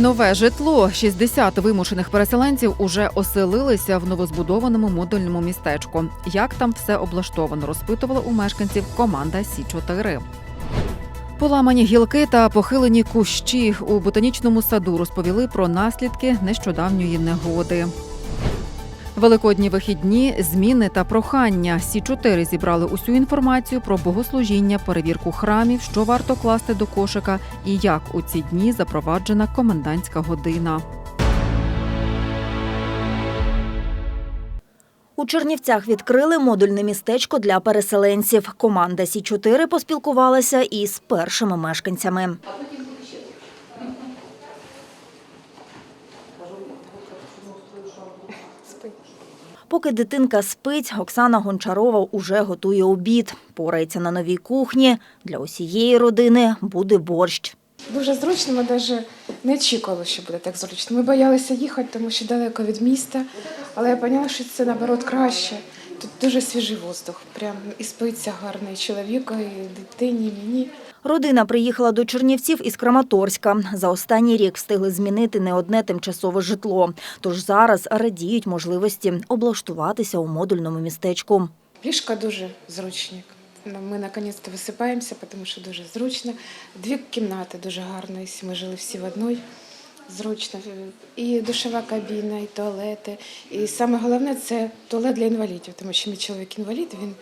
Нове житло. 60 вимушених переселенців уже оселилися в новозбудованому модульному містечку. Як там все облаштовано, розпитувала у мешканців команда Сі 4 Поламані гілки та похилені кущі у ботанічному саду розповіли про наслідки нещодавньої негоди. Великодні вихідні, зміни та прохання. Сі 4 зібрали усю інформацію про богослужіння, перевірку храмів, що варто класти до кошика, і як у ці дні запроваджена комендантська година. У Чернівцях відкрили модульне містечко для переселенців. Команда Сі 4 поспілкувалася із першими мешканцями. Поки дитинка спить, Оксана Гончарова уже готує обід. Порається на новій кухні. Для усієї родини буде борщ. Дуже зручно, ми навіть не очікували, що буде так зручно. Ми боялися їхати, тому що далеко від міста, але я поняла, що це наоборот краще. Тут дуже свіжий воздух. Прям і спиться гарний чоловіку, і дитині, і мені. Родина приїхала до Чернівців із Краматорська. За останній рік встигли змінити не одне тимчасове житло. Тож зараз радіють можливості облаштуватися у модульному містечку. Ліжка дуже зручні. Ну, Ми наконець-то висипаємося, тому що дуже зручно. Дві кімнати дуже гарні. Ми жили всі в одній. Зручно. І душова кабіна, і туалети. І саме головне це туалет для інвалідів, тому що мій чоловік інвалід, він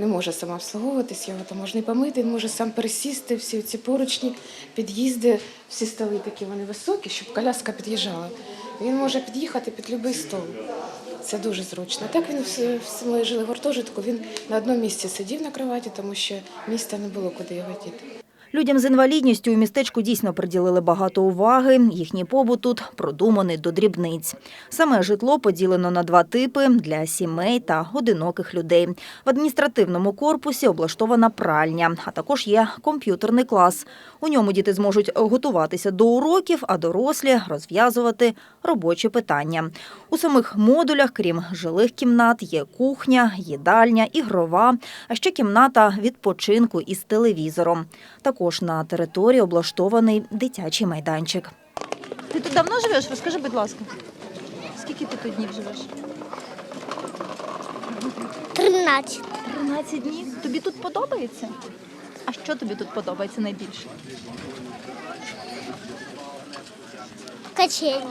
не може самообслуговуватись, його там можна і помити, він може сам пересісти, всі ці поручні, під'їзди, всі столи такі вони високі, щоб коляска під'їжджала. Він може під'їхати під будь-який стол. Це дуже зручно. Так він ми жили в гуртожитку. Він на одному місці сидів на кроваті, тому що місця не було, куди його діти. Людям з інвалідністю у містечку дійсно приділили багато уваги. Їхній побут тут продуманий до дрібниць. Саме житло поділено на два типи для сімей та одиноких людей. В адміністративному корпусі облаштована пральня, а також є комп'ютерний клас. У ньому діти зможуть готуватися до уроків, а дорослі розв'язувати робочі питання. У самих модулях, крім жилих кімнат, є кухня, їдальня, ігрова, а ще кімната відпочинку із телевізором. Також на території облаштований дитячий майданчик. Ти тут давно живеш? Розкажи, будь ласка. Скільки ти тут днів живеш? 13. 13 днів. Тобі тут подобається? А що тобі тут подобається найбільше? Качелі.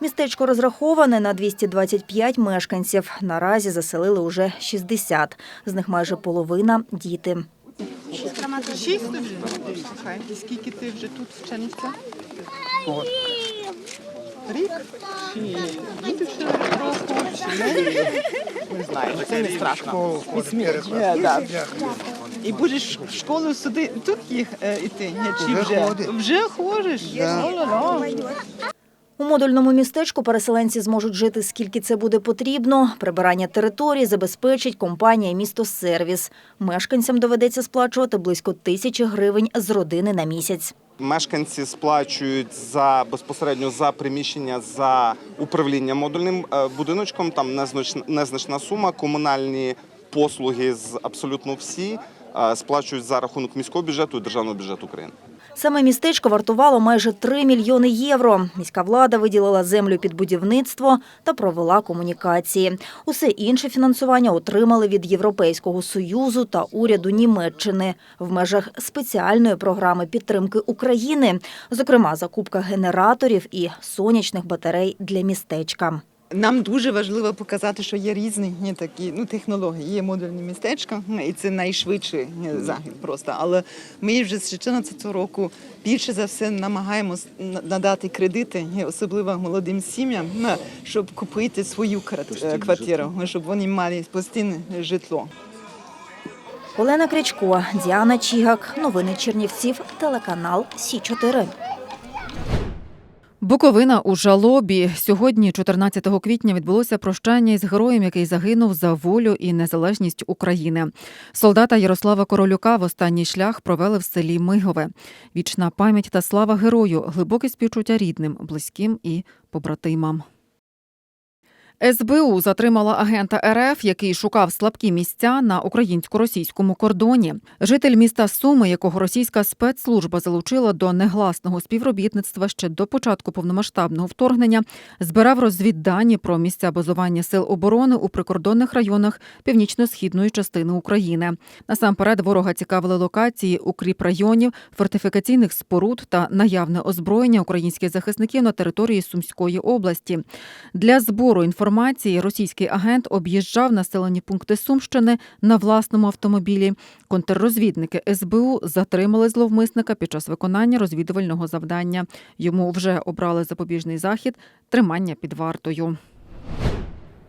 Містечко розраховане на 225 мешканців. Наразі заселили уже 60. З них майже половина – діти. Шість тобі? Слухай, і скільки ти вже тут в Чернівцях? Рік? Ще року, чи не? Знаю, це не страшно. І будеш в школу сюди, тут їх е, іти? Ні, чи вже? Вже ходиш? У модульному містечку переселенці зможуть жити скільки це буде потрібно. Прибирання території забезпечить компанія «Місто Сервіс». Мешканцям доведеться сплачувати близько тисячі гривень з родини на місяць. Мешканці сплачують за безпосередньо за приміщення за управління модульним е, будиночком. Там незначна, незначна сума. Комунальні послуги з абсолютно всі е, сплачують за рахунок міського бюджету і державного бюджету України. Саме містечко вартувало майже 3 мільйони євро. Міська влада виділила землю під будівництво та провела комунікації. Усе інше фінансування отримали від Європейського союзу та уряду Німеччини в межах спеціальної програми підтримки України, зокрема закупка генераторів і сонячних батарей для містечка. Нам дуже важливо показати, що є різні такі ну, технології. Є модульні містечка, ну, і це найшвидший е, захід просто. Але ми вже з 2014 року більше за все намагаємось надати кредити, особливо молодим сім'ям, щоб купити свою квартиру, квартиру, щоб вони мали постійне житло. Олена Крячко, Діана Чігак. Новини Чернівців. Телеканал Сі 4 Буковина у жалобі. Сьогодні, 14 квітня, відбулося прощання із героєм, який загинув за волю і незалежність України. Солдата Ярослава Королюка в останній шлях провели в селі Мигове. Вічна пам'ять та слава герою, глибоке співчуття рідним, близьким і побратимам. СБУ затримала агента РФ, який шукав слабкі місця на українсько-російському кордоні. Житель міста Суми, якого російська спецслужба залучила до негласного співробітництва ще до початку повномасштабного вторгнення, збирав розвіддані про місця базування сил оборони у прикордонних районах північно-східної частини України. Насамперед ворога цікавили локації укріп районів, фортифікаційних споруд та наявне озброєння українських захисників на території Сумської області. Для збору інформації російський агент об'їжджав населені пункти Сумщини на власному автомобілі. Контррозвідники СБУ затримали зловмисника під час виконання розвідувального завдання. Йому вже обрали запобіжний захід тримання під вартою.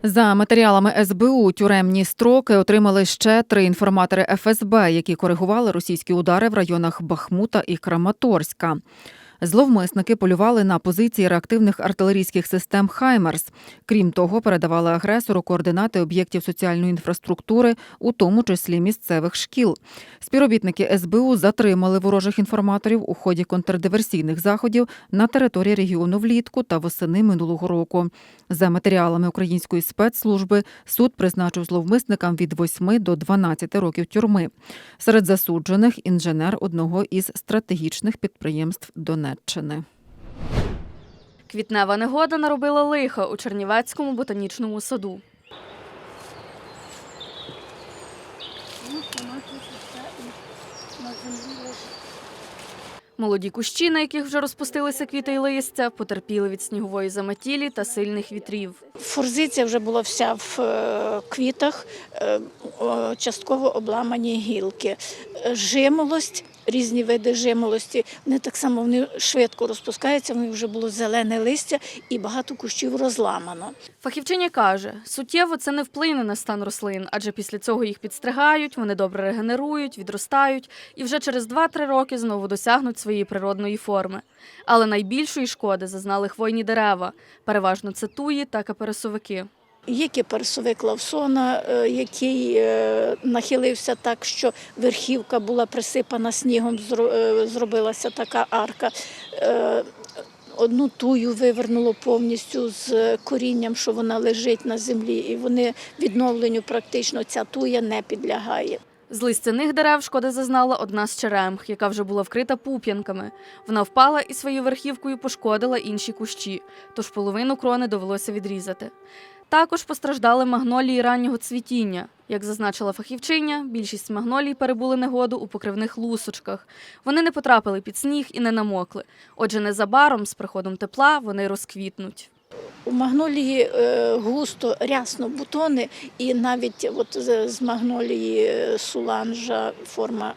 За матеріалами СБУ тюремні строки отримали ще три інформатори ФСБ, які коригували російські удари в районах Бахмута і Краматорська. Зловмисники полювали на позиції реактивних артилерійських систем Хаймерс. Крім того, передавали агресору координати об'єктів соціальної інфраструктури, у тому числі місцевих шкіл. Співробітники СБУ затримали ворожих інформаторів у ході контрдиверсійних заходів на території регіону влітку та восени минулого року. За матеріалами української спецслужби суд призначив зловмисникам від 8 до 12 років тюрми. Серед засуджених інженер одного із стратегічних підприємств Донеччини. Квітнева негода наробила лиха у Чернівецькому ботанічному саду. Молоді кущі, на яких вже розпустилися квіти й листя, потерпіли від снігової заметілі та сильних вітрів. Форзиція вже була вся в е, квітах, е, частково обламані гілки. Е, Жимолость, різні види жимолості, вони так само вони швидко розпускаються, вони вже було зелене листя і багато кущів розламано. Фахівчиня каже, суттєво це не вплине на стан рослин, адже після цього їх підстригають, вони добре регенерують, відростають і вже через 2-3 роки знову досягнуть своєї природної форми. Але найбільшої шкоди зазнали хвойні дерева, переважно це туї та капересовики. Є кіперсовик Лавсона, е, який е, нахилився так, що верхівка була присипана снігом, е, зробилася така арка. Одну тую вивернуло повністю з корінням, що вона лежить на землі, і вони відновленню практично ця туя не підлягає. З листяних дерев шкоди зазнала одна з черемх, яка вже була вкрита пуп'янками. Вона впала і своєю верхівкою пошкодила інші кущі, тож половину крони довелося відрізати. Також постраждали магнолії раннього цвітіння. Як зазначила фахівчиня, більшість магнолій перебули негоду у покривних лусочках. Вони не потрапили під сніг і не намокли. Отже, незабаром, з приходом тепла, вони розквітнуть. У магнолії е, густо рясно бутони, і навіть от з, магнолії е, суланжа форма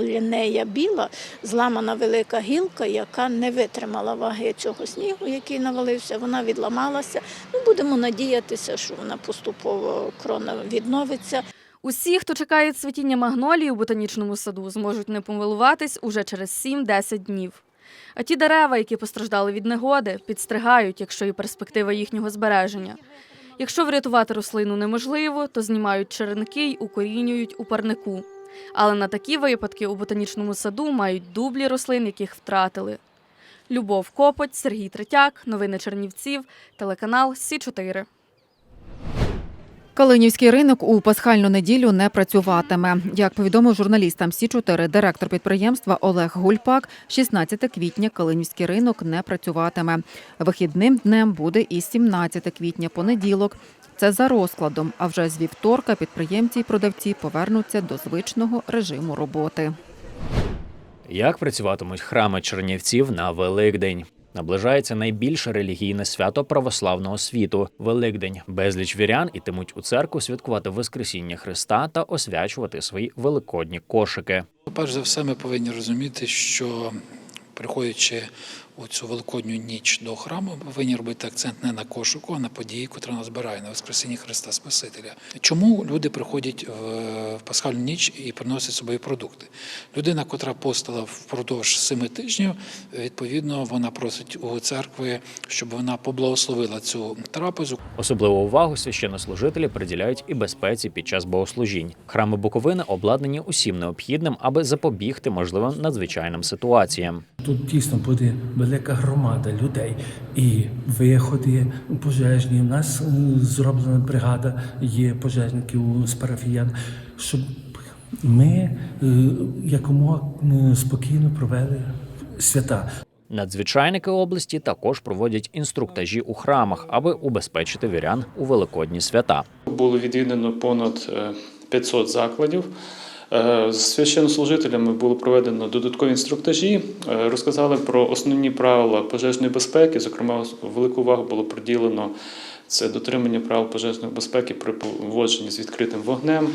лінея біла, зламана велика гілка, яка не витримала ваги цього снігу, який навалився, вона відламалася. Ну, будемо надіятися, що вона поступово крона відновиться. Усі, хто чекає цвітіння магнолії у ботанічному саду, зможуть не помилуватись уже через 7-10 днів. А ті дерева, які постраждали від негоди, підстригають, якщо є перспектива їхнього збереження. Якщо врятувати рослину неможливо, то знімають черенки й укорінюють у парнику. Але на такі випадки у ботанічному саду мають дублі рослин, яких втратили. Любов Копоть, Сергій Третяк, новини Чернівців, телеканал Сі 4 Калинівський ринок у пасхальну неділю не працюватиме. Як повідомив журналістам Сі 4 директор підприємства Олег Гульпак, 16 квітня Калинівський ринок не працюватиме. Вихідним днем буде і 17 квітня, понеділок. Це за розкладом. А вже з вівторка підприємці й продавці повернуться до звичного режиму роботи. Як працюватимуть храми чернівців на Великдень? Наближається найбільше релігійне свято православного світу Великдень. Безліч вірян ітимуть у церкву святкувати Воскресіння Христа та освячувати свої великодні кошики. Перш за все, ми повинні розуміти, що приходячи у цю великодню ніч до храму, ми повинні робити акцент не на кошику, а на події, котра нас збирає на Воскресіння Христа Спасителя. Чому люди приходять в- пасхальну ніч і приносять собою продукти? Людина, котра постила впродовж семи тижнів, відповідно, вона просить у церкви, щоб вона поблагословила цю трапезу, Особливу увагу священнослужителі приділяють і безпеці під час богослужінь. Храми Буковини обладнані усім необхідним, аби запобігти можливим надзвичайним ситуаціям. Тут дійсно буде велика громада людей. І виходи пожежні. У нас е, зроблена бригада є пожежників з парафіян, щоб ми е, якомога е, спокійно провели свята. Надзвичайники області також проводять інструктажі у храмах, аби убезпечити вірян у великодні свята. Було відвідано понад е, 500 закладів. Е, З священнослужителями було проведено додаткові інструктажі, е, розказали про основні правила пожежної безпеки. Зокрема, велику увагу було приділено це дотримання правил пожежної безпеки при поводженні з відкритим вогнем,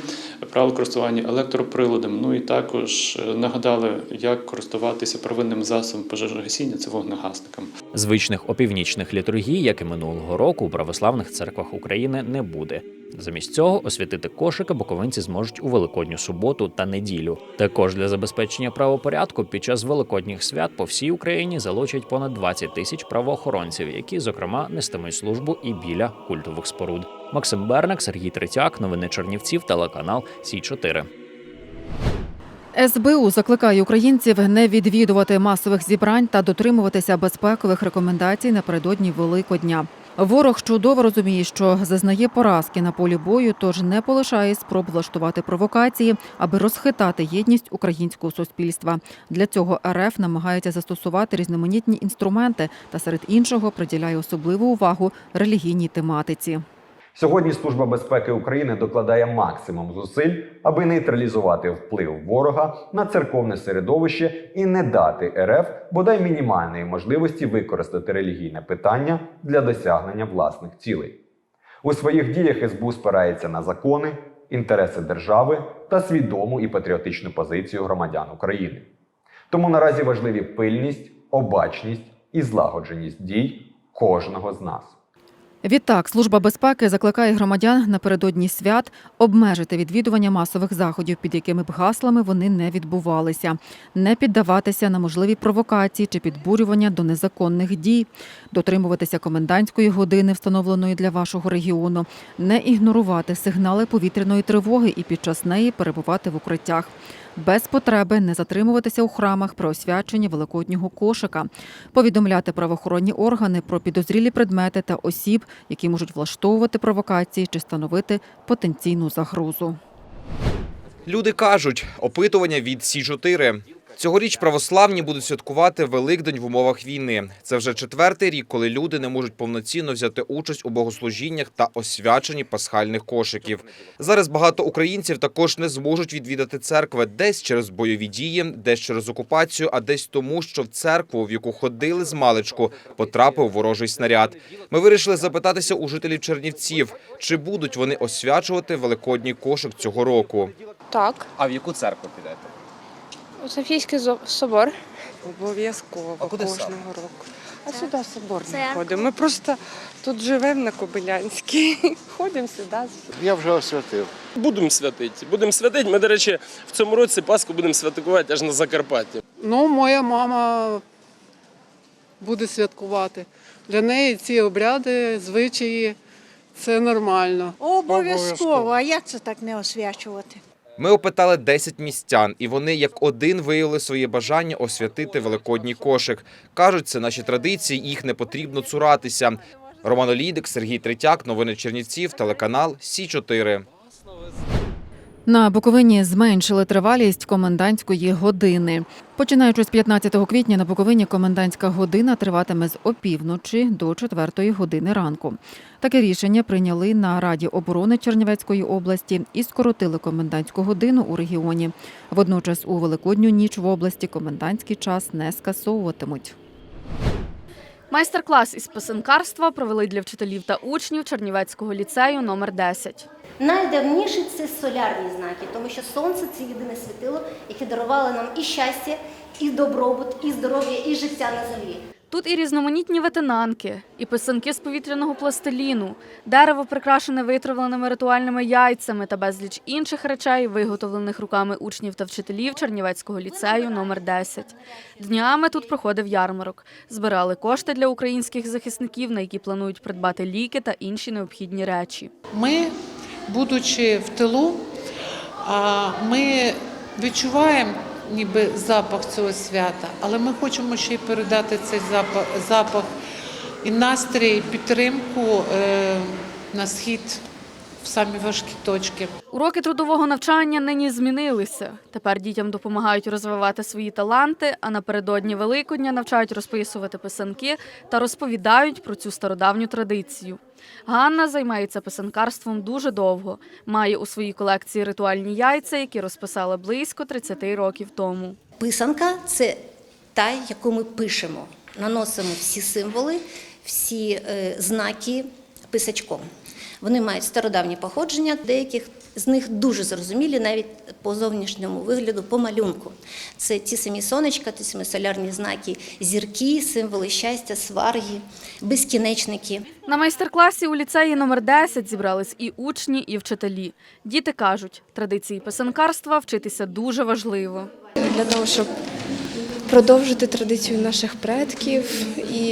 правил користування електроприладом. Ну і також е, нагадали, як користуватися первинним засобом пожежогасіння це вогнегасником. Звичних опівнічних літургій, як і минулого року, у православних церквах України не буде. Замість цього освятити кошики буковинці зможуть у великодню суботу та неділю. Також для забезпечення правопорядку під час великодніх свят по всій Україні залучать понад 20 тисяч правоохоронців, які, зокрема, нестимуть службу і біля культових споруд. Максим Берник, Сергій Третяк, новини Чернівців, телеканал Сі 4 СБУ закликає українців не відвідувати масових зібрань та дотримуватися безпекових рекомендацій напередодні Великодня. Ворог чудово розуміє, що зазнає поразки на полі бою, тож не полишає спроб влаштувати провокації, аби розхитати єдність українського суспільства. Для цього РФ намагається застосувати різноманітні інструменти та серед іншого приділяє особливу увагу релігійній тематиці. Сьогодні Служба безпеки України докладає максимум зусиль, аби нейтралізувати вплив ворога на церковне середовище і не дати РФ бодай мінімальної можливості використати релігійне питання для досягнення власних цілей. У своїх діях СБУ спирається на закони, інтереси держави та свідому і патріотичну позицію громадян України. Тому наразі важливі пильність, обачність і злагодженість дій кожного з нас. Відтак, служба безпеки закликає громадян напередодні свят обмежити відвідування масових заходів, під якими б гаслами вони не відбувалися, не піддаватися на можливі провокації чи підбурювання до незаконних дій, дотримуватися комендантської години, встановленої для вашого регіону, не ігнорувати сигнали повітряної тривоги і під час неї перебувати в укриттях. Без потреби не затримуватися у храмах при освяченні великоднього кошика, повідомляти правоохоронні органи про підозрілі предмети та осіб, які можуть влаштовувати провокації чи становити потенційну загрозу. Люди кажуть, опитування від Сі 4 Цьогоріч православні будуть святкувати Великдень в умовах війни. Це вже четвертий рік, коли люди не можуть повноцінно взяти участь у богослужіннях та освяченні пасхальних кошиків. Зараз багато українців також не зможуть відвідати церкви десь через бойові дії, десь через окупацію, а десь тому, що в церкву, в яку ходили з маличку, потрапив ворожий снаряд. Ми вирішили запитатися у жителів Чернівців, чи будуть вони освячувати великодній кошик цього року. Так, А в яку церкву підете? У Софійський собор. Обов'язково кожного року. А сюди собор не ходимо. Ми просто тут живемо на Кобилянській. Ходимо сюди. Я вже освятив. Будемо святити. Будемо святити. Ми, до речі, в цьому році Пасху будемо святкувати аж на Закарпатті. Ну, моя мама буде святкувати. Для неї ці обряди, звичаї це нормально. Обов'язково. А як це так не освячувати? Ми опитали 10 містян, і вони як один виявили своє бажання освятити великодній кошик. Кажуть, це наші традиції, їх не потрібно цуратися. Роман Олійдик, Сергій Третяк, новини Чернівців, телеканал Сі 4 На Буковині зменшили тривалість комендантської години. Починаючи з 15 квітня на Буковині комендантська година триватиме з опівночі до 4 години ранку. Таке рішення прийняли на Раді оборони Чернівецької області і скоротили комендантську годину у регіоні. Водночас у Великодню ніч в області комендантський час не скасовуватимуть. Майстер-клас із писанкарства провели для вчителів та учнів Чернівецького ліцею номер 10. Найдавніші це солярні знаки, тому що сонце це єдине світило, яке дарувало нам і щастя, і добробут, і здоров'я, і життя на землі. Тут і різноманітні ветенанки, і писанки з повітряного пластиліну, дерево прикрашене витравленими ритуальними яйцями та безліч інших речей, виготовлених руками учнів та вчителів Чернівецького ліцею номер 10. Днями тут проходив ярмарок. Збирали кошти для українських захисників, на які планують придбати ліки та інші необхідні речі. Ми, будучи в тилу, ми відчуваємо ніби запах цього свята, але ми хочемо ще й передати цей запах, запах і настрій, і підтримку е, на схід в самі важкі точки. Уроки трудового навчання нині змінилися. Тепер дітям допомагають розвивати свої таланти, а напередодні Великодня навчають розписувати писанки та розповідають про цю стародавню традицію. Ганна займається писанкарством дуже довго. Має у своїй колекції ритуальні яйця, які розписала близько 30 років тому. Писанка це та, яку ми пишемо. Наносимо всі символи, всі е, знаки писачком. Вони мають стародавнє походження, деяких з них дуже зрозумілі навіть по зовнішньому вигляду, по малюнку. Це ті самі сонечка, ті самі солярні знаки, зірки, символи щастя, сварги, безкінечники. На майстер-класі у ліцеї номер 10 зібрались і учні, і вчителі. Діти кажуть, традиції писанкарства вчитися дуже важливо. Для того, щоб продовжити традицію наших предків. І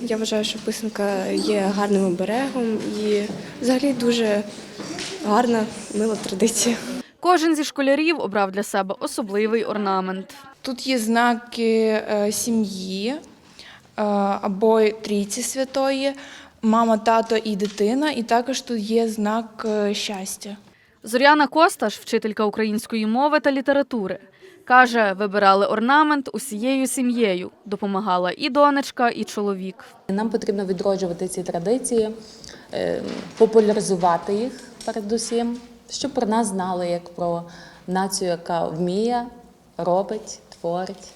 я вважаю, що писанка є гарним оберегом і взагалі дуже гарна, мила традиція. Кожен зі школярів обрав для себе особливий орнамент. Тут є знаки е, сім'ї е, або трійці святої, мама, тато і дитина, і також тут є знак е, щастя. Зоряна Косташ, вчителька української мови та літератури, каже, вибирали орнамент усією сім'єю. Допомагала і донечка, і чоловік. Нам потрібно відроджувати ці традиції, е, популяризувати їх передусім, щоб про нас знали як про націю, яка вміє, робить, творить.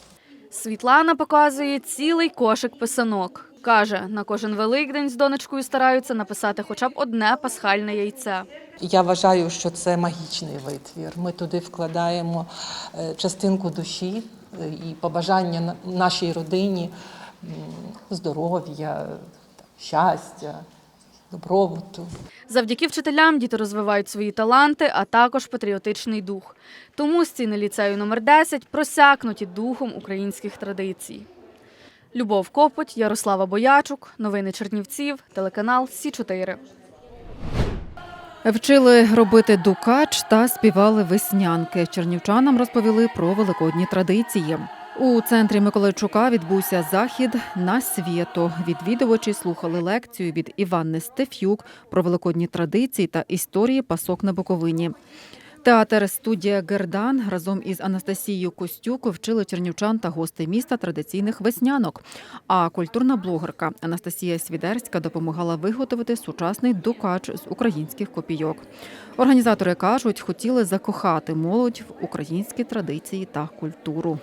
Світлана показує цілий кошик писанок. Каже, на кожен великдень з донечкою стараються написати хоча б одне пасхальне яйце. Я вважаю, що це магічний витвір. Ми туди вкладаємо е, частинку душі е, і побажання на- нашій родині здоров'я, щастя, добробуту. Завдяки вчителям діти розвивають свої таланти, а також патріотичний дух. Тому стіни ліцею номер 10 просякнуті духом українських традицій. Любов Копоть, Ярослава Боячук, новини Чернівців, телеканал Сі 4 Вчили робити дукач та співали веснянки. Чернівчанам розповіли про великодні традиції. У центрі Миколайчука відбувся захід на свято. Відвідувачі слухали лекцію від Іванни Стефюк про великодні традиції та історії пасок на Буковині. Театр студія Гердан разом із Анастасією Костюк вчили чернівчан та гостей міста традиційних веснянок. А культурна блогерка Анастасія Свідерська допомагала виготовити сучасний дукач з українських копійок. Організатори кажуть, хотіли закохати молодь в українські традиції та культуру.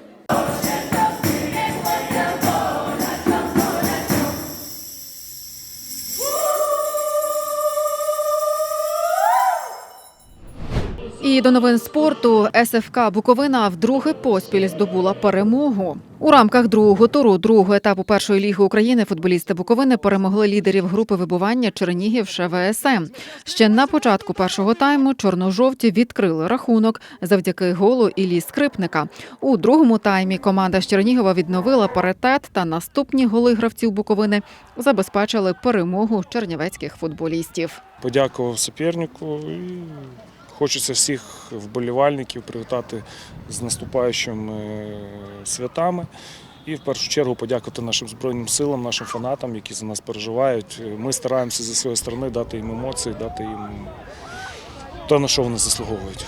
І до новин спорту СФК Буковина вдруге поспіль здобула перемогу. У рамках другого туру другого етапу першої ліги України футболісти Буковини перемогли лідерів групи вибування Чернігів ШВСМ. Ще на початку першого тайму чорно-жовті відкрили рахунок завдяки голу Іллі Скрипника. У другому таймі команда з Чернігова відновила паритет та наступні голи гравців Буковини забезпечили перемогу чернівецьких футболістів. подякував супернику і хочеться всіх вболівальників привітати з наступаючими святами. І в першу чергу подякувати нашим Збройним силам, нашим фанатам, які за нас переживають. Ми стараємося зі своєї сторони дати їм емоції, дати їм те, на що вони заслуговують.